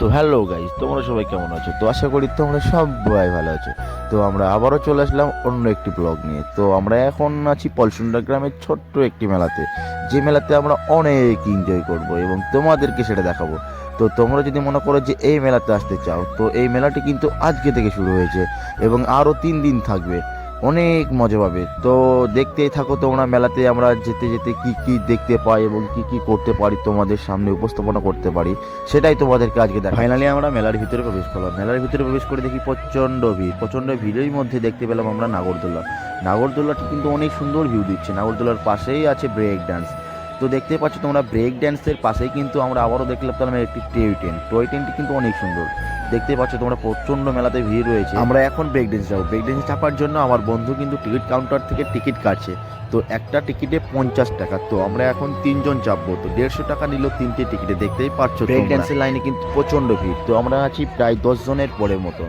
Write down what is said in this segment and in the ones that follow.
তো hello guys তোমরা সবাই কেমন আছো? তো আশা করি তোমরা সবাই ভালো আছো। তো আমরা আবারও চলে আসলাম অন্য একটি ব্লগ নিয়ে। তো আমরা এখন আছি পলসুন্ডা গ্রামের ছোট্ট একটি মেলাতে, যে মেলাতে আমরা অনেক এনজয় করব এবং তোমাদেরকে সেটা দেখাবো। তো তোমরা যদি মনে করো যে এই মেলাতে আসতে চাও, তো এই মেলাটি কিন্তু আজকে থেকে শুরু হয়েছে এবং আরও তিন দিন থাকবে। অনেক মজা পাবে। তো দেখতেই থাকো তোমরা মেলাতে আমরা যেতে যেতে কি কি দেখতে পাই এবং কি কি করতে পারি তোমাদের সামনে উপস্থাপনা করতে পারি, সেটাই তোমাদেরকে আজকে দেখ ফাইনালি আমরা মেলার ভিতরে প্রবেশ করলাম। মেলার ভিতরে প্রবেশ করে দেখি প্রচণ্ড ভিড়। প্রচণ্ড ভিড়ের মধ্যে দেখতে পেলাম আমরা নাগরদোলা। নাগরদোল্লাটি কিন্তু অনেক সুন্দর ভিউ দিচ্ছে। নাগরদোলার পাশেই আছে ব্রেক ডান্স তো দেখতে পাচ্ছ তোমরা ব্রেক ড্যান্সের পাশেই কিন্তু আমরা আবারও দেখতে পেলাম একটি টয় ট্রেন টয় ট্রেনটি কিন্তু অনেক সুন্দর। দেখতে পাচ্ছ তোমরা প্রচণ্ড মেলাতে ভিড় রয়েছে। আমরা এখন ব্রেক ড্যান্স যাব। ব্রেক ড্যান্স চাপার জন্য আমার বন্ধু কিন্তু টিকিট কাউন্টার থেকে টিকিট কাটছে। তো একটা টিকিটে পঞ্চাশ টাকা। তো আমরা এখন তিনজন চাপবো। তো দেড়শো টাকা নিল তিনটে টিকিটে। দেখতেই পাচ্ছ ব্রেক লাইনে কিন্তু প্রচণ্ড ভিড়। তো আমরা আছি প্রায় দশ জনের পরের মতো।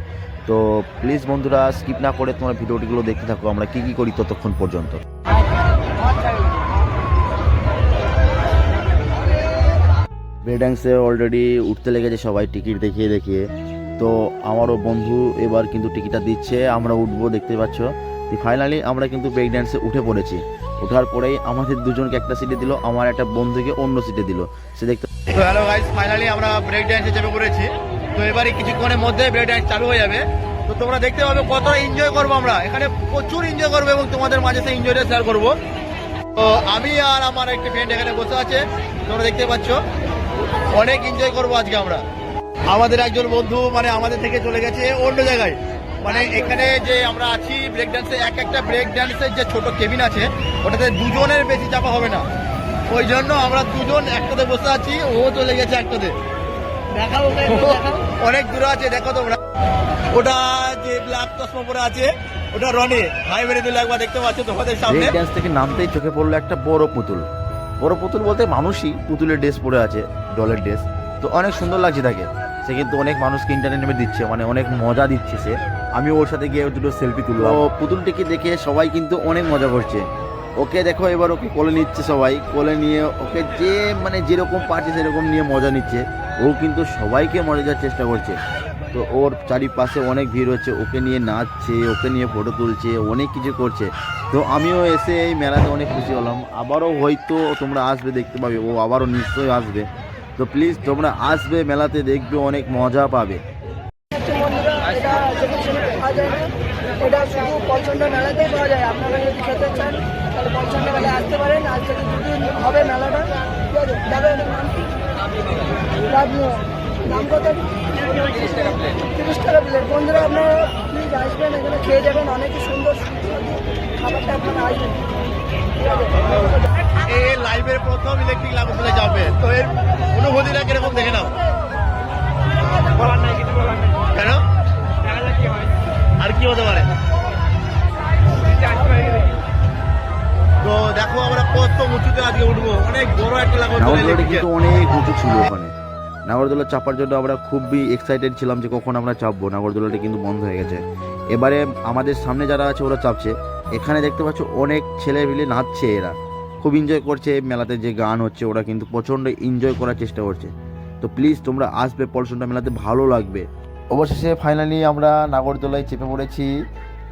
তো প্লিজ বন্ধুরা স্কিপ না করে তোমার ভিডিওটিগুলো দেখতে থাকো। আমরা কি কি করি ততক্ষণ পর্যন্ত। ব্রেক ড্যান্সে অলরেডি উঠতে লেগেছে সবাই টিকিট দেখিয়ে দেখিয়ে। তো আমারও বন্ধু এবার কিন্তু টিকিটটা দিচ্ছে, আমরা উঠবো, দেখতে পাচ্ছ। তো ফাইনালি আমরা কিন্তু ব্রেক ড্যান্সে উঠে পড়েছি। ওঠার পরেই আমাদের দুজনকে একটা সিটে দিল, আমার একটা বন্ধুকে অন্য সিটে দিল। সে দেখতে তো হ্যালো গাইস ফাইনালি আমরা ব্রেক ড্যান্সে চেপে পড়েছি। তো এবারে কিছুক্ষণের মধ্যে ব্রেক ড্যান্স চালু হয়ে যাবে। তো তোমরা দেখতে পাবে কতটা এনজয় করব আমরা। এখানে প্রচুর এনজয় করব এবং তোমাদের মাঝে সেই এনজয়টা শেয়ার করব। তো আমি আর আমার একটি ফ্রেন্ড এখানে বসে আছে, তোমরা দেখতে পাচ্ছ। অনেক এনজয় করব আজকে আমরা। আমাদের একজন বন্ধু মানে আমাদের থেকে চলে গেছে অন্য জায়গায়। মানে এখানে যে আমরা আছি ব্রেক ড্যান্সে এক একটা ব্রেক ড্যান্সের যে ছোট কেবিন আছে ওটাতে দুজনের বেশি চাপা হবে না। ওই জন্য আমরা দুজন একটাতে বসে আছি ও চলে গেছে একটাতে। অনেক দূরে আছে দেখো তোমরা। ওটা যে ব্ল্যাক চশমা পরে আছে ওটা রনে। হাই মেরে দিলে একবার দেখতে পাচ্ছ তোমাদের সামনে। থেকে নামতেই চোখে পড়ল একটা বড় পুতুল। বড় পুতুল বলতে মানুষই পুতুলের ড্রেস পরে আছে ডলের ড্রেস তো অনেক সুন্দর লাগছে তাকে। সে কিন্তু অনেক মানুষকে ইন্টারটেনমেন্ট দিচ্ছে মানে অনেক মজা দিচ্ছে সে। আমি ওর সাথে গিয়ে দুটো সেলফি তুললাম। ও পুতুলটিকে দেখে সবাই কিন্তু অনেক মজা করছে। ওকে দেখো, এবার ওকে কোলে নিচ্ছে সবাই। কোলে নিয়ে ওকে যে মানে যেরকম পারছে সেরকম নিয়ে মজা নিচ্ছে। ও কিন্তু সবাইকে মজা দেওয়ার চেষ্টা করছে। তো ওর চারিপাশে অনেক ভিড় হচ্ছে, ওকে নিয়ে নাচছে, ওকে নিয়ে ফটো তুলছে, অনেক কিছু করছে। তো আমিও এসে এই মেলাতে অনেক খুশি হলাম। আবারও হয়তো তোমরা আসবে, দেখতে পাবে। ও আবারও নিশ্চয়ই আসবে। তো প্লিজ তোমরা আসবে মেলাতে, দেখবে অনেক মজা পাবে। মেলাটা। দাম কত? তিরিশ টাকা প্লেট বন্ধুরা আপনারা প্লিজ আসবেন এখানে খেয়ে যাবেন অনেক সুন্দর খাবারটা আপনারা আসবেন। এই লাইভের প্রথম ইলেকট্রিক লাগু তুলে যাবে। তো এর অনুভূতিটা কীরকম দেখে নাও। কেন? আর কি হতে পারে? তো দেখো আমরা কত উঁচুতে আজকে উঠবো। অনেক বড় একটা লাগু নাগরদোলাটি কিন্তু অনেক উঁচু ছিল ওখানে। নাগরদোলা চাপার জন্য আমরা খুবই এক্সাইটেড ছিলাম যে কখন আমরা চাপবো। নাগরদোলাটি কিন্তু বন্ধ হয়ে গেছে। এবারে আমাদের সামনে যারা আছে ওরা চাপছে। এখানে দেখতে পাচ্ছ অনেক ছেলে মিলে নাচছে এরা। খুব এনজয় করছে মেলাতে যে গান হচ্ছে, ওরা কিন্তু প্রচণ্ড এনজয় করার চেষ্টা করছে। তো প্লিজ তোমরা আসবে পলসনটা মেলাতে, ভালো লাগবে। অবশেষে ফাইনালি আমরা নাগরদোলায় চেপে পড়েছি।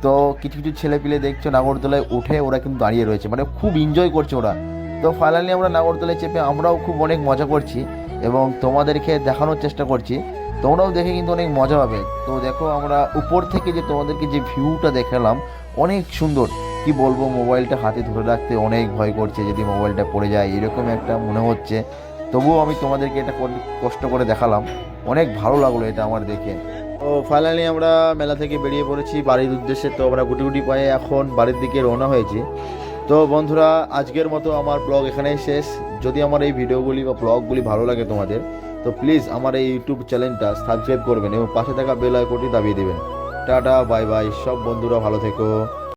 তো কিছু কিছু ছেলে পিলে দেখছ নাগরদোলায় উঠে ওরা কিন্তু দাঁড়িয়ে রয়েছে। মানে খুব এনজয় করছে ওরা। তো ফাইনালি আমরা নাগরদোলায় চেপে আমরাও খুব অনেক মজা করছি। এবং তোমাদেরকে দেখানোর চেষ্টা করছি। তোমরাও দেখে কিন্তু অনেক মজা পাবে। তো দেখো আমরা উপর থেকে যে তোমাদেরকে যে ভিউটা দেখালাম, অনেক সুন্দর। কি বলব, মোবাইলটা হাতে ধরে রাখতে অনেক ভয় করছে যদি মোবাইলটা পড়ে যায়, এরকম একটা মনে হচ্ছে। তবুও আমি তোমাদেরকে এটা কষ্ট করে দেখালাম। অনেক ভালো লাগল এটা আমার দেখে। তো ফাইনালি আমরা মেলা থেকে বেরিয়ে পড়েছি। বাড়ির উদ্দেশ্যে তো আমরা গুটি গুটি পায়ে এখন বাড়ির দিকে রওনা হয়েছি। তো বন্ধুরা, আজকের মতো আমার ব্লগ এখানেই শেষ। যদি আমার এই ভিডিওগুলি বা ব্লগগুলি ভালো লাগে তোমাদের, তো প্লিজ আমার এই ইউটিউব চ্যানেলটা সাবস্ক্রাইব করবেন এবং পাশে থাকা বেল আইকনটি দাবিয়ে দেবেন। টাটা বাই বাই সব বন্ধুরা ভালো থেকো।